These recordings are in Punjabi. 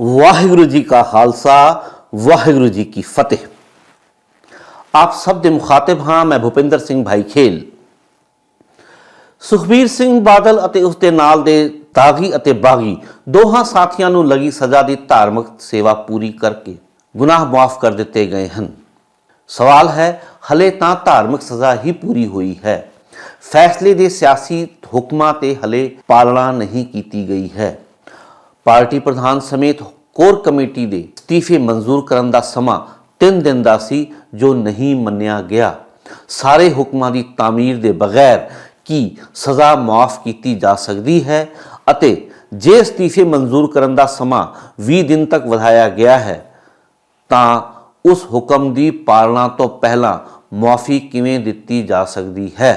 ਵਾਹਿਗੁਰੂ ਜੀ ਕਾ ਖਾਲਸਾ, ਵਾਹਿਗੁਰੂ ਜੀ ਕੀ ਫਤਿਹ। ਆਪ ਸਭ ਦੇ ਮੁਖਾਤਿਬ ਹਾਂ, ਮੈਂ ਭੁਪਿੰਦਰ ਸਿੰਘ ਭਾਈ ਖੇਲ ਸੁਖਬੀਰ ਸਿੰਘ ਬਾਦਲ ਅਤੇ ਉਸ ਦੇ ਨਾਲ ਦੇ ਦਾਗੀ ਅਤੇ ਬਾਗੀ ਦੋਹਾਂ ਸਾਥੀਆਂ ਨੂੰ ਲੱਗੀ ਸਜ਼ਾ ਦੀ ਧਾਰਮਿਕ ਸੇਵਾ ਪੂਰੀ ਕਰਕੇ ਗੁਨਾਹ ਮਾਫ ਕਰ ਦਿੱਤੇ ਗਏ ਹਨ। ਸਵਾਲ ਹੈ, ਹਲੇ ਤਾਂ ਧਾਰਮਿਕ ਸਜ਼ਾ ਹੀ ਪੂਰੀ ਹੋਈ ਹੈ। ਫੈਸਲੇ ਦੇ ਸਿਆਸੀ ਹੁਕਮਾਂ ਤੇ ਹਲੇ ਪਾਲਣਾ ਨਹੀਂ ਕੀਤੀ ਗਈ ਹੈ। ਪਾਰਟੀ ਪ੍ਰਧਾਨ ਸਮੇਤ ਕੋਰ ਕਮੇਟੀ ਦੇ ਅਸਤੀਫੇ ਮਨਜ਼ੂਰ ਕਰਨ ਦਾ ਸਮਾਂ 3 ਦਿਨ ਦਾ ਸੀ, ਜੋ ਨਹੀਂ ਮੰਨਿਆ ਗਿਆ। ਸਾਰੇ ਹੁਕਮਾਂ ਦੀ ਤਾਮੀਰ ਦੇ ਬਗੈਰ ਕੀ ਸਜ਼ਾ ਮਾਫ ਕੀਤੀ ਜਾ ਸਕਦੀ ਹੈ ਅਤੇ ਜੇ ਅਸਤੀਫੇ ਮਨਜ਼ੂਰ ਕਰਨ ਦਾ ਸਮਾਂ 20 ਦਿਨ ਤੱਕ ਵਧਾਇਆ ਗਿਆ ਹੈ, ਤਾਂ ਉਸ ਹੁਕਮ ਦੀ ਪਾਲਣਾ ਤੋਂ ਪਹਿਲਾਂ ਮਾਫੀ ਕਿਵੇਂ ਦਿੱਤੀ ਜਾ ਸਕਦੀ ਹੈ?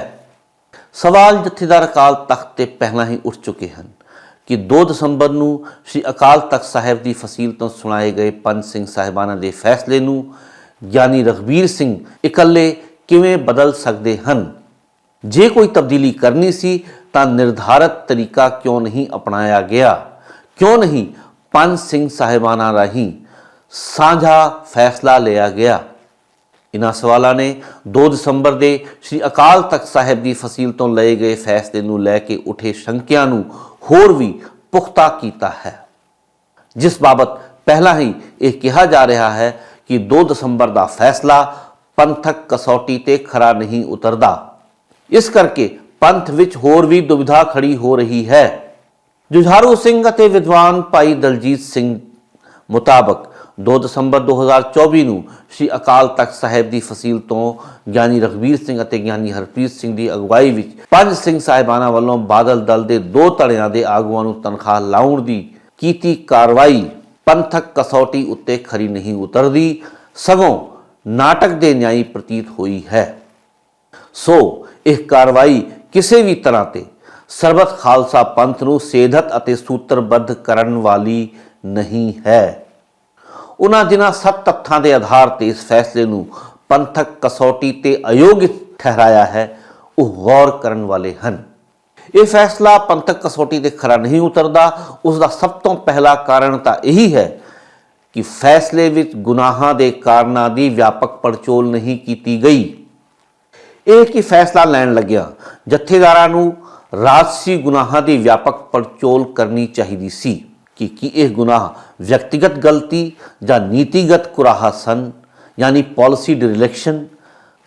ਸਵਾਲ ਜਥੇਦਾਰ ਅਕਾਲ ਤਖਤ ਤੇ ਪਹਿਲਾਂ ਹੀ ਉੱਠ ਚੁੱਕੇ ਹਨ। ਕਿ 2 ਦਸੰਬਰ ਨੂੰ ਸ੍ਰੀ ਅਕਾਲ ਤਖਤ ਸਾਹਿਬ ਦੀ ਫਸੀਲ ਤੋਂ ਸੁਣਾਏ ਗਏ ਪੰਜ ਸਿੰਘ ਸਾਹਿਬਾਨਾਂ ਦੇ ਫੈਸਲੇ ਨੂੰ ਗਿਆਨੀ ਰਘਬੀਰ ਸਿੰਘ ਇਕੱਲੇ ਕਿਵੇਂ ਬਦਲ ਸਕਦੇ ਹਨ? ਜੇ ਕੋਈ ਤਬਦੀਲੀ ਕਰਨੀ ਸੀ ਤਾਂ ਨਿਰਧਾਰਤ ਤਰੀਕਾ ਕਿਉਂ ਨਹੀਂ ਅਪਣਾਇਆ ਗਿਆ? ਕਿਉਂ ਨਹੀਂ ਪੰਜ ਸਿੰਘ ਸਾਹਿਬਾਨਾਂ ਰਾਹੀਂ ਸਾਂਝਾ ਫੈਸਲਾ ਲਿਆ ਗਿਆ? ਇਨ੍ਹਾਂ ਸਵਾਲਾਂ ਨੇ 2 ਦਸੰਬਰ ਦੇ ਸ੍ਰੀ ਅਕਾਲ ਤਖਤ ਸਾਹਿਬ ਦੀ ਫਸੀਲ ਤੋਂ ਲਏ ਗਏ ਫੈਸਲੇ ਨੂੰ ਲੈ ਕੇ ਉਠੇ ਸ਼ੰਕਿਆਂ ਨੂੰ ਹੋਰ ਵੀ ਪੁਖਤਾ ਕੀਤਾ ਹੈ। ਜਿਸ ਬਾਬਤ ਪਹਿਲਾਂ ਹੀ ਇਹ ਕਿਹਾ ਜਾ ਰਿਹਾ ਹੈ ਕਿ 2 ਦਸੰਬਰ ਦਾ ਫੈਸਲਾ ਪੰਥਕ ਕਸੌਟੀ ਤੇ ਖਰਾ ਨਹੀਂ ਉਤਰਦਾ। ਇਸ ਕਰਕੇ ਪੰਥ ਵਿੱਚ ਹੋਰ ਵੀ ਦੁਵਿਧਾ ਖੜੀ ਹੋ ਰਹੀ ਹੈ। ਜੁਝਾਰੂ ਸਿੰਘ ਅਤੇ ਵਿਦਵਾਨ ਭਾਈ ਦਲਜੀਤ ਸਿੰਘ ਮੁਤਾਬਕ 2 ਦਸੰਬਰ 2024 ਨੂੰ ਸ੍ਰੀ ਅਕਾਲ ਤਖਤ ਸਾਹਿਬ ਦੀ ਫਸੀਲ ਤੋਂ ਗਿਆਨੀ ਰਘਬੀਰ ਸਿੰਘ ਅਤੇ ਗਿਆਨੀ ਹਰਪ੍ਰੀਤ ਸਿੰਘ ਦੀ ਅਗਵਾਈ ਵਿੱਚ ਪੰਜ ਸਿੰਘ ਸਾਹਿਬਾਨਾਂ ਵੱਲੋਂ ਬਾਦਲ ਦਲ ਦੇ ਦੋ ਧੜਿਆਂ ਦੇ ਆਗੂਆਂ ਨੂੰ ਤਨਖਾਹ ਲਾਉਣ ਦੀ ਕੀਤੀ ਕਾਰਵਾਈ। ਪੰਥਕ ਕਸੌਟੀ ਉੱਤੇ ਖਰੀ ਨਹੀਂ ਉਤਰਦੀ। ਸਗੋਂ ਨਾਟਕ ਦੇ ਨਿਆਈ ਪ੍ਰਤੀਤ ਹੋਈ ਹੈ। ਸੋ ਇਹ ਕਾਰਵਾਈ ਕਿਸੇ ਵੀ ਤਰ੍ਹਾਂ ਤੇ ਸਰਬਤ ਖਾਲਸਾ ਪੰਥ ਨੂੰ ਸੇਧਤ ਅਤੇ ਸੂਤਰਬੱਧ ਕਰਨ ਵਾਲੀ ਨਹੀਂ ਹੈ। ਉਹਨਾਂ ਜਿਨ੍ਹਾਂ ਸਭ ਤੱਥਾਂ ਦੇ ਆਧਾਰ ਤੇ ਇਸ ਫੈਸਲੇ ਨੂੰ ਪੰਥਕ ਕਸੌਟੀ ਤੇ ਅਯੋਗਿਤ ਠਹਿਰਾਇਆ ਹੈ, ਉਹ ਗੌਰ ਕਰਨ ਵਾਲੇ ਹਨ। ਇਹ ਫੈਸਲਾ ਪੰਥਕ ਕਸੌਟੀ ਤੇ ਖਰਾ ਨਹੀਂ ਉਤਰਦਾ, ਉਸ ਦਾ ਸਭ ਤੋਂ ਪਹਿਲਾ ਕਾਰਨ ਤਾਂ ਇਹੀ ਹੈ ਕਿ ਫੈਸਲੇ ਵਿੱਚ ਗੁਨਾਹਾਂ ਦੇ ਕਾਰਨਾਂ ਦੀ ਵਿਆਪਕ ਪੜਚੋਲ ਨਹੀਂ ਕੀਤੀ ਗਈ। ਇਹ ਕਿ ਫੈਸਲਾ ਲੈਣ ਲੱਗਿਆ, ਜਥੇਦਾਰਾਂ ਨੂੰ ਰਾਜਸੀ ਗੁਨਾਹਾਂ ਦੀ ਵਿਆਪਕ ਪੜਚੋਲ ਕਰਨੀ ਚਾਹੀਦੀ ਸੀ। ਕਿ ਕੀ ਇਹ ਗੁਨਾਹ ਵਿਅਕਤੀਗਤ ਗਲਤੀ ਜਾਂ ਨੀਤੀਗਤ ਕੁਰਾਹਾ ਸਨ ਯਾਨੀ ਪਾਲਿਸੀ ਡਿਰੈਕਸ਼ਨ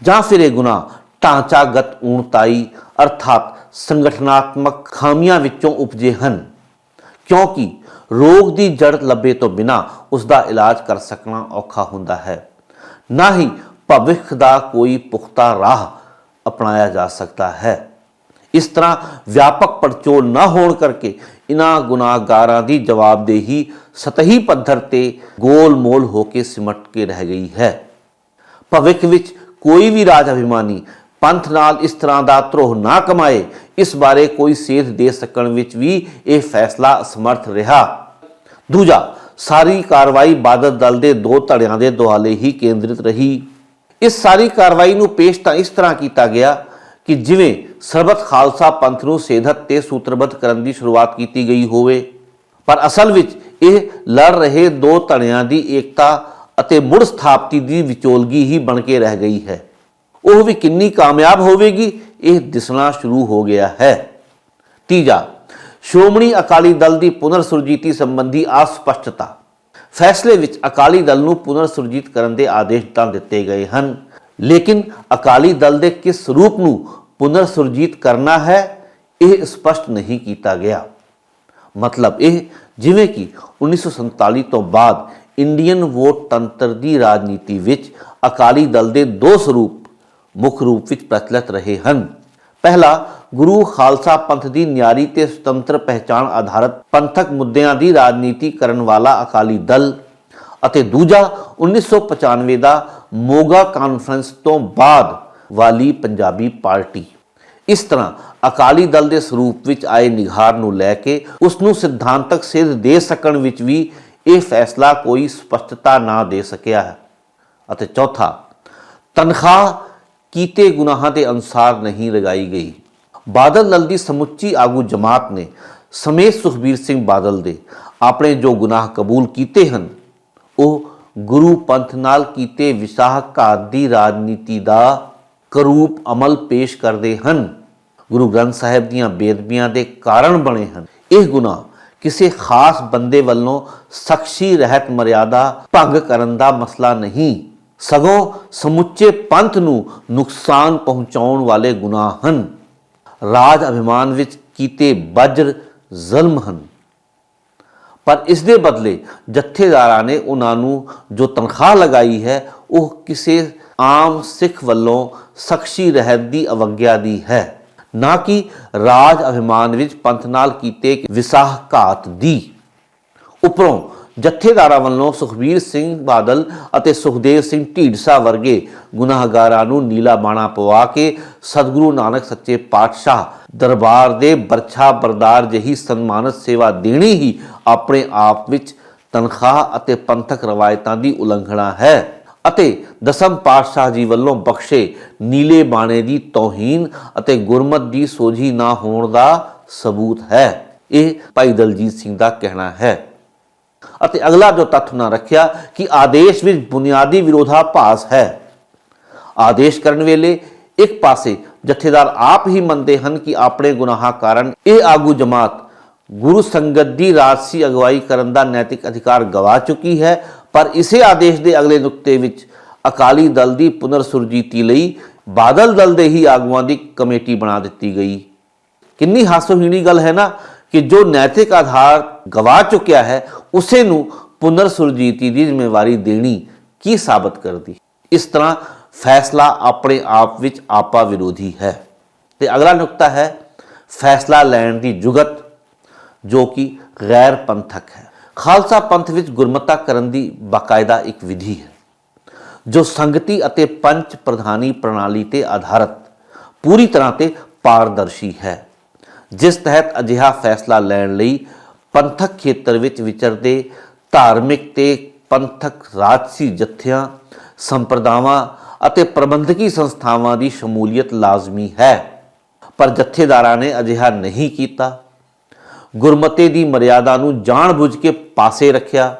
ਜਾਂ ਫਿਰ ਇਹ ਗੁਨਾਹ ਢਾਂਚਾਗਤ ਊਣਤਾਈ ਅਰਥਾਤ ਸੰਗਠਨਾਤਮਕ ਖਾਮੀਆਂ ਵਿੱਚੋਂ ਉਪਜੇ ਹਨ ਕਿਉਂਕਿ ਰੋਗ ਦੀ ਜੜ ਲੱਭੇ ਤੋਂ ਬਿਨਾ ਉਸ ਦਾ ਇਲਾਜ ਕਰ ਸਕਣਾ ਔਖਾ ਹੁੰਦਾ ਹੈ ਨਾ ਹੀ ਭਵਿੱਖ ਦਾ ਕੋਈ ਪੁਖਤਾ ਰਾਹ ਅਪਣਾਇਆ ਜਾ ਸਕਦਾ ਹੈ ਇਸ ਤਰ੍ਹਾਂ ਵਿਆਪਕ ਪੜਚੋਲ ਨਾ ਹੋਣ ਕਰਕੇ ਇਨ੍ਹਾਂ ਗੁਨਾਹਗਾਰਾਂ ਦੀ ਜਵਾਬਦੇਹੀ ਸਤਹੀ ਪੱਧਰ ਤੇ ਗੋਲ-ਮੋਲ ਹੋ ਕੇ ਸਿਮਟ ਕੇ ਰਹਿ ਗਈ ਹੈ। ਭਵਿੱਖ ਵਿੱਚ ਕੋਈ ਵੀ ਰਾਜ ਅਭਿਮਾਨੀ ਪੰਥ ਨਾਲ ਇਸ ਤਰ੍ਹਾਂ ਦਾ ਧਰੋਹ ਨਾ ਕਮਾਏ, ਇਸ ਬਾਰੇ ਕੋਈ ਸੇਧ ਦੇ ਸਕਣ ਵਿੱਚ ਵੀ ਇਹ ਫੈਸਲਾ ਅਸਮਰਥ ਰਿਹਾ। ਦੂਜਾ, ਸਾਰੀ ਕਾਰਵਾਈ ਬਾਦਲ ਦਲ ਦੇ ਦੋ ਧੜਿਆਂ ਦੇ ਦੁਆਲੇ ਹੀ ਕੇਂਦਰਿਤ ਰਹੀ। ਇਸ ਸਾਰੀ ਕਾਰਵਾਈ ਨੂੰ ਪੇਸ਼ ਤਾਂ ਇਸ ਤਰ੍ਹਾਂ ਕੀਤਾ ਗਿਆ ਕਿ ਜਿਵੇਂ ਸਰਬਤ ਖਾਲਸਾ ਪੰਥ ਨੂੰ ਸੇਧਤ ਤੇ ਸੂਤਰਬੱਧ ਕਰਨ ਦੀ ਸ਼ੁਰੂਆਤ ਕੀਤੀ ਗਈ ਹੋਵੇ। ਪਰ ਅਸਲ ਵਿੱਚ ਇਹ ਲੜ ਰਹੇ ਦੋ ਧੜਿਆਂ ਦੀ ਏਕਤਾ ਅਤੇ ਮੁੜ ਸਥਾਪਤੀ ਦੀ ਵਿਚੋਲਗੀ ਹੀ ਬਣ ਕੇ ਰਹਿ ਗਈ ਹੈ। ਉਹ ਵੀ ਕਿੰਨੀ ਕਾਮਯਾਬ ਹੋਵੇਗੀ, ਇਹ ਦਿਸਣਾ ਸ਼ੁਰੂ ਹੋ ਗਿਆ ਹੈ। ਤੀਜਾ, ਸ਼੍ਰੋਮਣੀ ਅਕਾਲੀ ਦਲ ਦੀ ਪੁਨਰ ਸੁਰਜੀਤੀ ਸੰਬੰਧੀ ਅਸਪਸ਼ਟਤਾ। ਫੈਸਲੇ ਵਿੱਚ ਅਕਾਲੀ ਦਲ ਨੂੰ ਪੁਨਰ ਸੁਰਜੀਤ ਕਰਨ ਦੇ ਆਦੇਸ਼ ਤਾਂ ਦਿੱਤੇ ਗਏ ਹਨ, ਲੇਕਿਨ ਅਕਾਲੀ ਦਲ ਦੇ ਕਿਸ ਰੂਪ ਨੂੰ ਪੁਨਰ ਸੁਰਜੀਤ ਕਰਨਾ ਹੈ, ਇਹ ਸਪਸ਼ਟ ਨਹੀਂ ਕੀਤਾ ਗਿਆ। ਮਤਲਬ ਇਹ ਜਿਵੇਂ ਕਿ 1947 ਤੋਂ ਬਾਅਦ ਇੰਡੀਅਨ ਵੋਟ ਤੰਤਰ ਦੀ ਰਾਜਨੀਤੀ ਵਿੱਚ ਅਕਾਲੀ ਦਲ ਦੇ ਦੋ ਸਰੂਪ ਮੁੱਖ ਰੂਪ ਵਿੱਚ ਪ੍ਰਚਲਿਤ ਰਹੇ ਹਨ। ਪਹਿਲਾ, ਗੁਰੂ ਖਾਲਸਾ ਪੰਥ ਦੀ ਨਿਆਰੀ ਤੇ ਸੁਤੰਤਰ ਪਹਿਚਾਣ ਆਧਾਰਿਤ ਪੰਥਕ ਮੁੱਦਿਆਂ ਦੀ ਰਾਜਨੀਤੀ ਕਰਨ ਵਾਲਾ ਅਕਾਲੀ ਦਲ ਅਤੇ ਦੂਜਾ 1995 ਦਾ ਮੋਗਾ ਕਾਨਫਰੰਸ ਤੋਂ ਬਾਅਦ ਵਾਲੀ ਪੰਜਾਬੀ ਪਾਰਟੀ। ਇਸ ਤਰ੍ਹਾਂ ਅਕਾਲੀ ਦਲ ਦੇ ਸਰੂਪ ਵਿੱਚ ਆਏ ਨਿਘਾਰ ਨੂੰ ਲੈ ਕੇ ਉਸ ਨੂੰ ਸਿਧਾਂਤਕ ਸਿੱਧ ਦੇ ਸਕਣ ਵਿੱਚ ਵੀ ਇਹ ਫੈਸਲਾ ਕੋਈ ਸਪਸ਼ਟਤਾ ਨਾ ਦੇ ਸਕਿਆ ਹੈ। ਅਤੇ ਚੌਥਾ, ਤਨਖਾਹ ਕੀਤੇ ਗੁਨਾਹਾਂ ਦੇ ਅਨੁਸਾਰ ਨਹੀਂ ਲਗਾਈ ਗਈ। ਬਾਦਲ ਦਲ ਦੀ ਸਮੁੱਚੀ ਆਗੂ ਜਮਾਤ ਨੇ ਸਮੇਤ ਸੁਖਬੀਰ ਸਿੰਘ ਬਾਦਲ ਦੇ ਆਪਣੇ ਜੋ ਗੁਨਾਹ ਕਬੂਲ ਕੀਤੇ ਹਨ, ਉਹ ਗੁਰੂ ਪੰਥ ਨਾਲ ਕੀਤੇ ਵਿਸ਼ਾਹ ਘਾਤ ਦੀ ਰਾਜਨੀਤੀ ਦਾ ਕਰੂਪ ਅਮਲ ਪੇਸ਼ ਕਰਦੇ ਹਨ। ਗੁਰੂ ਗ੍ਰੰਥ ਸਾਹਿਬ ਦੀਆਂ ਬੇਦਬੀਆਂ ਦੇ ਕਾਰਨ ਬਣੇ ਹਨ। ਇਹ ਗੁਨਾਹ ਕਿਸੇ ਖਾਸ ਬੰਦੇ ਵੱਲੋਂ ਸਖਸ਼ੀ ਰਹਿਤ ਮਰਿਆਦਾ ਭੰਗ ਕਰਨ ਦਾ ਮਸਲਾ ਨਹੀਂ। ਸਗੋਂ ਸਮੁੱਚੇ ਪੰਥ ਨੂੰ ਨੁਕਸਾਨ ਪਹੁੰਚਾਉਣ ਵਾਲੇ ਗੁਨਾਹ ਹਨ। ਰਾਜ ਅਭਿਮਾਨ ਵਿੱਚ ਕੀਤੇ ਬਜਰ ਜ਼ੁਲਮ ਹਨ। ਪਰ ਇਸ ਦੇ ਬਦਲੇ ਜਥੇਦਾਰਾਂ ਨੇ ਉਹਨਾਂ ਨੂੰ ਜੋ ਤਨਖਾਹ ਲਗਾਈ ਹੈ, ਉਹ ਕਿਸੇ ਆਮ ਸਿੱਖ ਵੱਲੋਂ ਸਖਸ਼ੀ ਰਹਿਤ ਦੀ ਅਵਗਿਆ ਦੀ ਹੈ। ਨਾ ਕਿ ਰਾਜ ਅਭਿਮਾਨ ਵਿੱਚ ਪੰਥ ਨਾਲ ਕੀਤੇ ਵਿਸਾਹਘਾਤ ਦੀ। ਉਪਰੋਂ ਜਥੇਦਾਰਾਂ ਵੱਲੋਂ ਸੁਖਬੀਰ ਸਿੰਘ ਬਾਦਲ ਅਤੇ ਸੁਖਦੇਵ ਸਿੰਘ ਢੀਂਡਸਾ ਵਰਗੇ ਗੁਨਾਹਗਾਰਾਂ ਨੂੰ ਨੀਲਾ ਬਾਣਾ ਪਵਾ ਕੇ ਸਤਿਗੁਰੂ ਨਾਨਕ ਸੱਚੇ ਪਾਤਸ਼ਾਹ ਦਰਬਾਰ ਦੇ ਬਰਛਾ ਬਰਦਾਰ ਜਹੀ ਸਨਮਾਨਤ ਸੇਵਾ ਦੇਣੀ ਹੀ ਆਪਣੇ ਆਪ ਵਿੱਚ ਤਨਖਾਹ ਅਤੇ ਪੰਥਕ ਰਵਾਇਤਾਂ ਦੀ ਉਲੰਘਣਾ ਹੈ। ਅਤੇ ਦਸਮ ਪਾਤਸ਼ਾਹ ਜੀ ਵੱਲੋਂ ਬਖਸ਼ੇ ਨੀਲੇ ਬਾਣੇ ਦੀ ਤੋਹੀਨ ਅਤੇ ਗੁਰਮਤ ਦੀ ਸੋਝੀ ਨਾ ਹੋਣ ਦਾ ਸਬੂਤ ਹੈ। ਇਹ ਭਾਈ ਦਲਜੀਤ ਸਿੰਘ ਦਾ ਕਹਿਣਾ ਹੈ। ਅਤੇ ਅਗਲਾ ਜੋ ਤੱਥ ਨਾ ਰੱਖਿਆ ਕਿ ਆਦੇਸ਼ ਵਿੱਚ ਬੁਨਿਆਦੀ ਵਿਰੋਧਾਭਾਸ ਹੈ। ਆਦੇਸ਼ ਕਰਨ ਵੇਲੇ ਇੱਕ ਪਾਸੇ ਜਥੇਦਾਰ ਆਪ ਹੀ ਮੰਨਦੇ ਹਨ ਕਿ ਆਪਣੇ ਗੁਨਾਹਾਂ ਕਾਰਨ ਇਹ ਆਗੂ ਜਮਾਤ ਗੁਰੂ ਸੰਗਤ ਦੀ ਰਾਜਸੀ ਅਗਵਾਈ ਕਰਨ ਦਾ ਨੈਤਿਕ ਅਧਿਕਾਰ ਗਵਾ ਚੁੱਕੀ ਹੈ ਪਰ ਇਸੇ ਆਦੇਸ਼ ਦੇ ਅਗਲੇ ਨੁਕਤੇ ਵਿੱਚ ਅਕਾਲੀ ਦਲ ਦੀ ਪੁਨਰ ਸੁਰਜੀਤੀ ਲਈ ਬਾਦਲ ਦਲ ਦੇ ਹੀ ਆਗੂਆਂ ਦੀ ਕਮੇਟੀ ਬਣਾ ਦਿੱਤੀ ਗਈ। ਕਿੰਨੀ ਹਾਸੋਹੀਣੀ ਗੱਲ ਹੈ ਨਾ ਕਿ ਜੋ ਨੈਤਿਕ ਆਧਾਰ ਗਵਾ ਚੁੱਕਿਆ ਹੈ, ਉਸੇ ਨੂੰ ਪੁਨਰ ਸੁਰਜੀਤੀ ਦੀ ਜ਼ਿੰਮੇਵਾਰੀ ਦੇਣੀ ਕੀ ਸਾਬਤ ਕਰਦੀ? ਇਸ ਤਰ੍ਹਾਂ ਫੈਸਲਾ ਆਪਣੇ ਆਪ ਵਿੱਚ ਆਪਾ ਵਿਰੋਧੀ ਹੈ। ਤੇ ਅਗਲਾ ਨੁਕਤਾ ਹੈ ਫੈਸਲਾ ਲੈਣ ਦੀ ਜੁਗਤ, ਜੋ ਕਿ ਗੈਰ ਪੰਥਕ ਹੈ। ਖਾਲਸਾ ਪੰਥ ਵਿੱਚ ਗੁਰਮਤਾ ਕਰਨ ਦੀ ਬਾਕਾਇਦਾ ਇੱਕ ਵਿਧੀ ਹੈ, ਜੋ ਸੰਗਤੀ ਅਤੇ ਪੰਚ ਪ੍ਰਧਾਨੀ ਪ੍ਰਣਾਲੀ ਤੇ ਆਧਾਰਿਤ ਪੂਰੀ ਤਰ੍ਹਾਂ ਤੇ ਪਾਰਦਰਸ਼ੀ ਹੈ, ਜਿਸ ਤਹਿਤ ਅਜਿਹਾ ਫੈਸਲਾ ਲੈਣ ਲਈ ਪੰਥਕ ਖੇਤਰ ਵਿੱਚ ਵਿਚਰਦੇ ਧਾਰਮਿਕ ਤੇ ਪੰਥਕ ਰਾਜਸੀ ਜਥਿਆਂ, ਸੰਪਰਦਾਵਾਂ ਅਤੇ ਪ੍ਰਬੰਧਕੀ ਸੰਸਥਾਵਾਂ ਦੀ ਸ਼ਮੂਲੀਅਤ ਲਾਜ਼ਮੀ ਹੈ। ਪਰ ਜਥੇਦਾਰਾਂ ਨੇ ਅਜਿਹਾ ਨਹੀਂ ਕੀਤਾ। ਗੁਰਮਤੇ ਦੀ ਮਰਿਆਦਾ ਨੂੰ ਜਾਣਬੁੱਝ ਕੇ ਪਾਸੇ ਰੱਖਿਆ।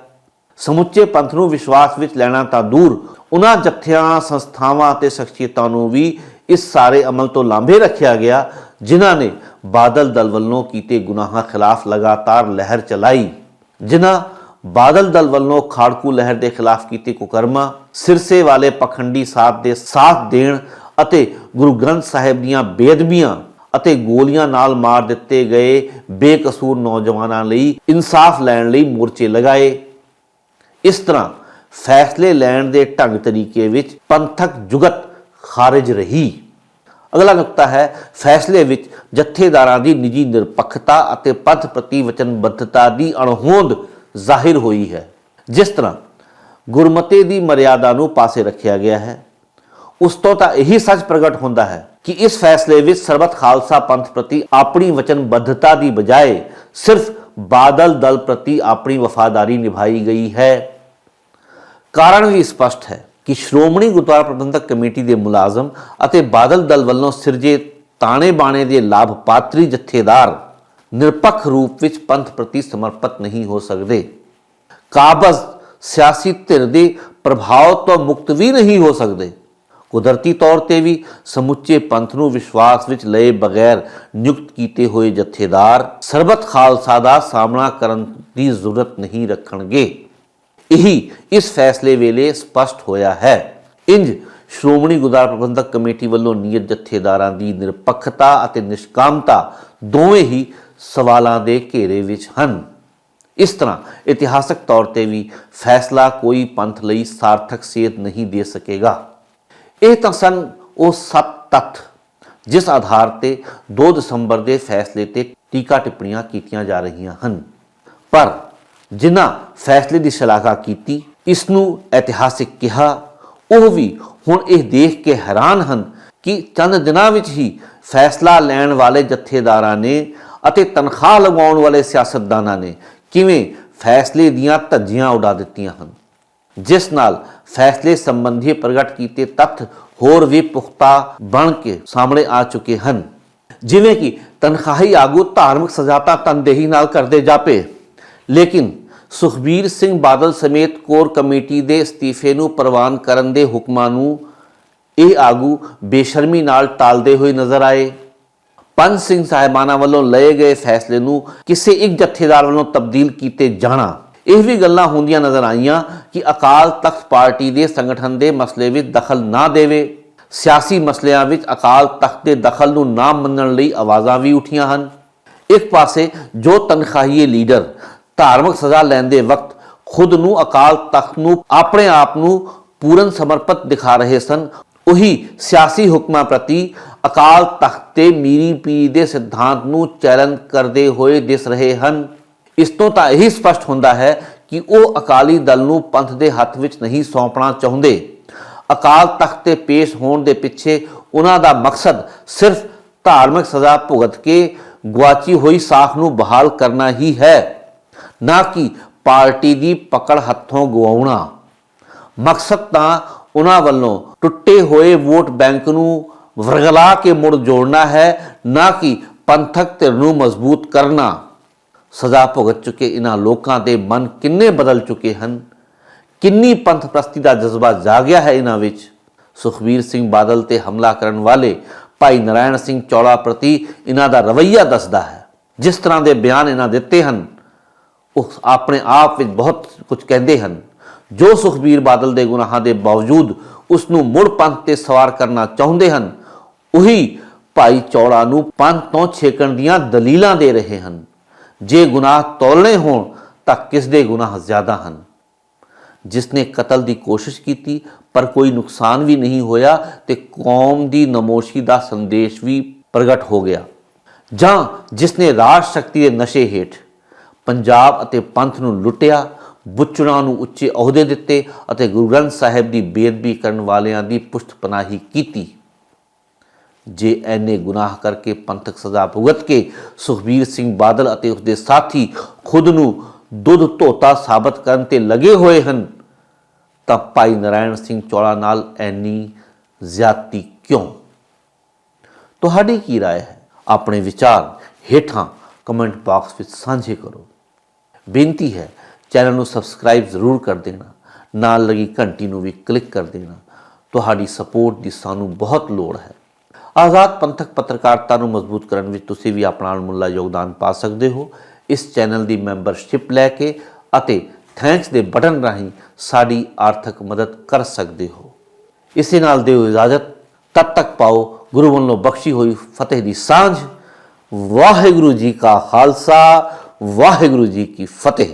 ਸਮੁੱਚੇ ਪੰਥ ਨੂੰ ਵਿਸ਼ਵਾਸ ਵਿੱਚ ਲੈਣਾ ਤਾਂ ਦੂਰ। ਉਹਨਾਂ ਜਥਿਆਂ, ਸੰਸਥਾਵਾਂ ਅਤੇ ਸ਼ਖਸੀਅਤਾਂ ਨੂੰ ਵੀ ਇਸ ਸਾਰੇ ਅਮਲ ਤੋਂ ਲਾਂਭੇ ਰੱਖਿਆ ਗਿਆ, ਜਿਨ੍ਹਾਂ ਨੇ ਬਾਦਲ ਦਲ ਵੱਲੋਂ ਕੀਤੇ ਗੁਨਾਹਾਂ ਖਿਲਾਫ ਲਗਾਤਾਰ ਲਹਿਰ ਚਲਾਈ। ਜਿਨ੍ਹਾਂ ਬਾਦਲ ਦਲ ਵੱਲੋਂ ਖਾੜਕੂ ਲਹਿਰ ਦੇ ਖਿਲਾਫ ਕੀਤੇ ਕੁਕਰਮਾਂ, ਸਿਰਸੇ ਵਾਲੇ ਪਖੰਡੀ ਸਾਥ ਦੇ ਸਾਥ ਦੇਣ ਅਤੇ ਗੁਰੂ ਗ੍ਰੰਥ ਸਾਹਿਬ ਦੀਆਂ ਬੇਦਬੀਆਂ ਅਤੇ ਗੋਲੀਆਂ ਨਾਲ ਮਾਰ ਦਿੱਤੇ ਗਏ ਬੇਕਸੂਰ ਨੌਜਵਾਨਾਂ ਲਈ ਇਨਸਾਫ ਲੈਣ ਲਈ ਮੋਰਚੇ ਲਗਾਏ। ਇਸ ਤਰ੍ਹਾਂ ਫੈਸਲੇ ਲੈਣ ਦੇ ਢੰਗ ਤਰੀਕੇ ਵਿੱਚ ਪੰਥਕ ਜੁਗਤ ਖਾਰਜ ਰਹੀ। ਅਗਲਾ ਨੁਕਤਾ ਹੈ ਫੈਸਲੇ ਵਿੱਚ ਜਥੇਦਾਰਾਂ ਦੀ ਨਿੱਜੀ ਨਿਰਪੱਖਤਾ ਅਤੇ ਪੰਥ ਪ੍ਰਤੀ ਵਚਨਬੱਧਤਾ ਦੀ ਅਣਹੋਂਦ ਜ਼ਾਹਿਰ ਹੋਈ ਹੈ। ਜਿਸ ਤਰ੍ਹਾਂ ਗੁਰਮਤੇ ਦੀ ਮਰਿਆਦਾ ਨੂੰ ਪਾਸੇ ਰੱਖਿਆ ਗਿਆ ਹੈ ਉਸ ਤੋਂ ਤਾਂ ਇਹੀ ਸੱਚ ਪ੍ਰਗਟ ਹੁੰਦਾ ਹੈ ਕਿ ਇਸ ਫੈਸਲੇ ਵਿੱਚ ਸਰਬਤ ਖਾਲਸਾ ਪੰਥ ਪ੍ਰਤੀ ਆਪਣੀ ਵਚਨਬੱਧਤਾ ਦੀ ਬਜਾਏ ਸਿਰਫ ਬਾਦਲ ਦਲ ਪ੍ਰਤੀ ਆਪਣੀ ਵਫਾਦਾਰੀ ਨਿਭਾਈ ਗਈ ਹੈ। ਕਾਰਨ ਵੀ ਸਪਸ਼ਟ ਹੈ ਕਿ ਸ਼੍ਰੋਮਣੀ ਗੁਰਦੁਆਰਾ ਪ੍ਰਬੰਧਕ ਕਮੇਟੀ ਦੇ ਮੁਲਾਜ਼ਮ ਅਤੇ ਬਾਦਲ ਦਲ ਵੱਲੋਂ ਸਿਰਜੇ ਤਾਣੇ ਬਾਣੇ ਦੇ ਲਾਭਪਾਤਰੀ ਜਥੇਦਾਰ ਨਿਰਪੱਖ ਰੂਪ ਵਿੱਚ ਪੰਥ ਪ੍ਰਤੀ ਸਮਰਪਿਤ ਨਹੀਂ ਹੋ ਸਕਦੇ। ਕਾਬਜ਼ ਸਿਆਸੀ ਧਿਰ ਦੇ ਪ੍ਰਭਾਵ ਤੋਂ ਮੁਕਤ ਵੀ ਨਹੀਂ ਹੋ ਸਕਦੇ। ਕੁਦਰਤੀ ਤੌਰ ਤੇ ਵੀ ਸਮੁੱਚੇ ਪੰਥ ਨੂੰ ਵਿਸ਼ਵਾਸ ਵਿੱਚ ਲਏ ਬਗੈਰ ਨਿਯੁਕਤ ਕੀਤੇ ਹੋਏ ਜਥੇਦਾਰ ਸਰਬਤ ਖਾਲਸਾ ਦਾ ਸਾਹਮਣਾ ਕਰਨ ਦੀ ਜ਼ਰੂਰਤ ਨਹੀਂ ਰੱਖਣਗੇ। ਇਹੀ ਇਸ ਫੈਸਲੇ ਵੇਲੇ ਸਪਸ਼ਟ ਹੋਇਆ ਹੈ। ਇੰਜ ਸ਼੍ਰੋਮਣੀ ਗੁਰਦੁਆਰਾ ਪ੍ਰਬੰਧਕ ਕਮੇਟੀ ਵੱਲੋਂ ਨਿਯਤ ਜਥੇਦਾਰਾਂ ਦੀ ਨਿਰਪੱਖਤਾ ਅਤੇ ਨਿਸ਼ਕਾਮਤਾ ਦੋਵੇਂ ਹੀ ਸਵਾਲਾਂ ਦੇ ਘੇਰੇ ਵਿੱਚ ਹਨ। ਇਸ ਤਰ੍ਹਾਂ ਇਤਿਹਾਸਕ ਤੌਰ ਤੇ ਵੀ ਫੈਸਲਾ ਕੋਈ ਪੰਥ ਲਈ ਸਾਰਥਕ ਸੇਧ ਨਹੀਂ ਦੇ ਸਕੇਗਾ। ਇਹ ਤਾਂ ਸਨ ਉਹ ਸੱਤ ਤੱਥ, ਜਿਸ ਆਧਾਰ ਤੇ 2 ਦਸੰਬਰ ਦੇ ਫੈਸਲੇ ਤੇ ਟੀਕਾ ਟਿੱਪਣੀਆਂ ਕੀਤੀਆਂ ਜਾ ਰਹੀਆਂ ਹਨ। ਪਰ ਜਿਨ੍ਹਾਂ ਫੈਸਲੇ ਦੀ ਸ਼ਲਾਘਾ ਕੀਤੀ ਇਸ ਨੂੰ ਇਤਿਹਾਸਿਕ ਕਿਹਾ, ਉਹ ਵੀ ਹੁਣ ਇਹ ਦੇਖ ਕੇ ਹੈਰਾਨ ਹਨ ਕਿ ਚੰਦ ਦਿਨਾਂ ਵਿੱਚ ਹੀ ਫੈਸਲਾ ਲੈਣ ਵਾਲੇ ਜਥੇਦਾਰਾਂ ਨੇ ਅਤੇ ਤਨਖਾਹ ਲਗਾਉਣ ਵਾਲੇ ਸਿਆਸਤਦਾਨਾਂ ਨੇ ਕਿਵੇਂ ਫੈਸਲੇ ਦੀਆਂ ਧੱਜੀਆਂ ਉਡਾ ਦਿੱਤੀਆਂ ਹਨ। ਜਿਸ ਨਾਲ ਫੈਸਲੇ ਸੰਬੰਧੀ ਪ੍ਰਗਟ ਕੀਤੇ ਤੱਥ ਹੋਰ ਵੀ ਪੁਖਤਾ ਬਣ ਕੇ ਸਾਹਮਣੇ ਆ ਚੁੱਕੇ ਹਨ। ਜਿਵੇਂ ਕਿ ਤਨਖਾਹੀ ਆਗੂ ਧਾਰਮਿਕ ਸਜਾਤਾ ਤਨਦੇਹੀ ਨਾਲ ਕਰਦੇ ਜਾਪੇ। ਲੇਕਿਨ ਸੁਖਬੀਰ ਸਿੰਘ ਬਾਦਲ ਸਮੇਤ ਕੋਰ ਕਮੇਟੀ ਦੇ ਅਸਤੀਫੇ ਨੂੰ ਪ੍ਰਵਾਨ ਕਰਨ ਦੇ ਹੁਕਮਾਂ ਨੂੰ ਇਹ ਆਗੂ ਬੇਸ਼ਰਮੀ ਨਾਲ ਟਾਲਦੇ ਹੋਏ ਨਜ਼ਰ ਆਏ। ਪੰਜ ਸਿੰਘ ਸਾਹਿਬਾਨਾਂ ਵੱਲੋਂ ਲਏ ਗਏ ਫੈਸਲੇ ਨੂੰ ਕਿਸੇ ਇੱਕ ਜਥੇਦਾਰ ਵੱਲੋਂ ਤਬਦੀਲ ਕੀਤੇ ਜਾਣਾ ਇਹ ਵੀ ਗੱਲਾਂ ਹੁੰਦੀਆਂ ਨਜ਼ਰ ਆਈਆਂ ਕਿ ਅਕਾਲ ਤਖਤ ਪਾਰਟੀ ਦੇ ਸੰਗਠਨ ਦੇ ਮਸਲੇ ਵਿੱਚ ਦਖਲ ਨਾ ਦੇਵੇ। ਸਿਆਸੀ ਮਸਲਿਆਂ ਵਿੱਚ ਅਕਾਲ ਤਖਤ ਦੇ ਦਖਲ ਨੂੰ ਨਾ ਮੰਨਣ ਲਈ ਆਵਾਜ਼ਾਂ ਵੀ ਉਠੀਆਂ ਹਨ। ਇੱਕ ਪਾਸੇ ਜੋ ਤਨਖਾਹੀਏ ਲੀਡਰ ਧਾਰਮਿਕ ਸਜ਼ਾ ਲੈਣ ਦੇ ਵਕਤ ਖੁਦ ਨੂੰ ਅਕਾਲ ਤਖਤ ਨੂੰ ਆਪਣੇ ਆਪ ਨੂੰ ਪੂਰਨ ਸਮਰਪਿਤ ਦਿਖਾ ਰਹੇ ਸਨ, ਉਹੀ ਸਿਆਸੀ ਹੁਕਮਾਂ ਪ੍ਰਤੀ ਅਕਾਲ ਤਖਤ ਤੇ ਮੀਰੀ ਪੀਰੀ ਦੇ ਸਿਧਾਂਤ ਨੂੰ ਚੈਲੰਜ ਕਰਦੇ ਹੋਏ ਦਿਸ ਰਹੇ ਹਨ। ਇਸ ਤੋਂ ਤਾਂ ਇਹੀ ਸਪਸ਼ਟ ਹੁੰਦਾ ਹੈ ਕਿ ਉਹ ਅਕਾਲੀ ਦਲ ਨੂੰ ਪੰਥ ਦੇ ਹੱਥ ਵਿੱਚ ਨਹੀਂ ਸੌਂਪਣਾ ਚਾਹੁੰਦੇ। ਅਕਾਲ ਤਖਤ ਤੇ ਪੇਸ਼ ਹੋਣ ਦੇ ਪਿੱਛੇ ਉਹਨਾਂ ਦਾ ਮਕਸਦ ਸਿਰਫ ਧਾਰਮਿਕ ਸਜ਼ਾ ਭੁਗਤ ਕੇ ਗੁਆਚੀ ਹੋਈ ਸਾਖ ਨੂੰ ਬਹਾਲ ਕਰਨਾ ਹੀ ਹੈ, ਨਾ ਕਿ ਪਾਰਟੀ ਦੀ ਪਕੜ ਹੱਥੋਂ ਗਵਾਉਣਾ। ਮਕਸਦ ਤਾਂ ਉਹਨਾਂ ਵੱਲੋਂ ਟੁੱਟੇ ਹੋਏ ਵੋਟ ਬੈਂਕ ਨੂੰ ਵਰਗਲਾ ਕੇ ਮੁੜ ਜੋੜਨਾ ਹੈ, ਨਾ ਕਿ ਪੰਥਕ ਧਿਰ ਨੂੰ ਮਜ਼ਬੂਤ ਕਰਨਾ। ਸਜ਼ਾ ਭੁਗਤ ਚੁੱਕੇ ਇਹਨਾਂ ਲੋਕਾਂ ਦੇ ਮਨ ਕਿੰਨੇ ਬਦਲ ਚੁੱਕੇ ਹਨ? ਕਿੰਨੀ ਪੰਥ ਪ੍ਰਸਤੀ ਦਾ ਜਜ਼ਬਾ ਜਾਗਿਆ ਹੈ ਇਹਨਾਂ ਵਿੱਚ? ਸੁਖਬੀਰ ਸਿੰਘ ਬਾਦਲ ਤੇ ਹਮਲਾ ਕਰਨ ਵਾਲੇ ਭਾਈ ਨਰਾਇਣ ਸਿੰਘ ਚੌੜਾ ਪ੍ਰਤੀ ਇਹਨਾਂ ਦਾ ਰਵੱਈਆ ਦੱਸਦਾ ਹੈ। ਜਿਸ ਤਰ੍ਹਾਂ ਦੇ ਬਿਆਨ ਇਹਨਾਂ ਦਿੱਤੇ ਹਨ, ਉਹ ਆਪਣੇ ਆਪ ਵਿੱਚ ਬਹੁਤ ਕੁਝ ਕਹਿੰਦੇ ਹਨ। ਜੋ ਸੁਖਬੀਰ ਬਾਦਲ ਦੇ ਗੁਨਾਹਾਂ ਦੇ ਬਾਵਜੂਦ ਉਸ ਨੂੰ ਮੁੜ ਪੰਥ ਤੇ ਸਵਾਰ ਕਰਨਾ ਚਾਹੁੰਦੇ ਹਨ, ਉਹੀ ਭਾਈ ਚੌੜਾ ਨੂੰ ਪੰਥ ਤੋਂ ਛੇਕਣ ਦੀਆਂ ਦਲੀਲਾਂ ਦੇ ਰਹੇ ਹਨ। ਜੇ ਗੁਨਾਹ ਤੌਲਣੇ ਹੋਣ, ਤਾਂ ਕਿਸ ਦੇ ਗੁਨਾਹ ਜ਼ਿਆਦਾ ਹਨ? ਜਿਸ ਨੇ ਕਤਲ ਦੀ ਕੋਸ਼ਿਸ਼ ਕੀਤੀ, ਪਰ ਕੋਈ ਨੁਕਸਾਨ ਵੀ ਨਹੀਂ ਹੋਇਆ, ਤੇ ਕੌਮ ਦੀ ਨਮੋਸ਼ੀ ਦਾ ਸੰਦੇਸ਼ ਵੀ ਪ੍ਰਗਟ ਹੋ ਗਿਆ। ਜਾਂ ਜਿਸ ਨੇ ਰਾਜ ਸ਼ਕਤੀ ਦੇ ਨਸ਼ੇ ਹੇਠ ਪੰਜਾਬ ਅਤੇ ਪੰਥ ਨੂੰ ਲੁੱਟਿਆ, ਬੁੱਚੜਾਂ ਨੂੰ ਉੱਚੇ ਅਹੁਦੇ ਦਿੱਤੇ ਅਤੇ ਗੁਰੂ ਗ੍ਰੰਥ ਸਾਹਿਬ ਦੀ ਬੇਅਦਬੀ ਕਰਨ ਵਾਲਿਆਂ ਦੀ ਪੁਸ਼ਤਪਨਾਹੀ ਕੀਤੀ। ਜੇ ਐਨੇ ਗੁਨਾਹ ਕਰਕੇ ਪੰਥਕ ਸਜ਼ਾ ਭੁਗਤ ਕੇ ਸੁਖਬੀਰ ਸਿੰਘ ਬਾਦਲ ਅਤੇ ਉਸਦੇ ਸਾਥੀ ਖੁਦ ਨੂੰ ਦੁੱਧ ਧੋਤਾ ਸਾਬਤ ਕਰਨ ਤੇ ਲੱਗੇ ਹੋਏ ਹਨ ਤਾਂ ਭਾਈ ਨਰਾਇਣ ਸਿੰਘ ਚੌੜਾ ਨਾਲ ਐਨੀ ਜ਼ਿਆਦਤੀ ਕਿਉਂ ਤੁਹਾਡੀ ਕੀ رائے ਹੈ ਆਪਣੇ ਵਿਚਾਰ ਹੇਠਾਂ ਕਮੈਂਟ ਬਾਕਸ ਵਿੱਚ ਸਾਂਝੇ ਕਰੋ ਬੇਨਤੀ ਹੈ ਚੈਨਲ ਨੂੰ ਸਬਸਕ੍ਰਾਈਬ ਜ਼ਰੂਰ ਕਰ ਦੇਣਾ ਨਾਲ ਲੱਗੀ ਘੰਟੀ ਨੂੰ ਵੀ ਕਲਿੱਕ ਕਰ ਦੇਣਾ ਤੁਹਾਡੀ ਸਪੋਰਟ ਦੀ ਸਾਨੂੰ ਬਹੁਤ ਲੋੜ ਹੈ ਆਜ਼ਾਦ ਪੰਥਕ ਪੱਤਰਕਾਰਤਾ ਨੂੰ ਮਜ਼ਬੂਤ ਕਰਨ ਵਿੱਚ ਤੁਸੀਂ ਵੀ ਆਪਣਾ ਅਣਮੁੱਲਾ ਯੋਗਦਾਨ ਪਾ ਸਕਦੇ ਹੋ। ਇਸ ਚੈਨਲ ਦੀ ਮੈਂਬਰਸ਼ਿਪ ਲੈ ਕੇ ਅਤੇ ਥੈਂਕਸ ਦੇ ਬਟਨ ਰਾਹੀਂ ਸਾਡੀ ਆਰਥਿਕ ਮਦਦ ਕਰ ਸਕਦੇ ਹੋ। ਇਸੇ ਨਾਲ ਦਿਓ ਇਜਾਜ਼ਤ। ਤਦ ਤੱਕ ਪਾਓ ਗੁਰੂ ਵੱਲੋਂ ਬਖਸ਼ੀ ਹੋਈ ਫਤਿਹ ਦੀ ਸਾਂਝ। ਵਾਹਿਗੁਰੂ ਜੀ ਕਾ ਖਾਲਸਾ, ਵਾਹਿਗੁਰੂ ਜੀ ਕੀ ਫਤਿਹ।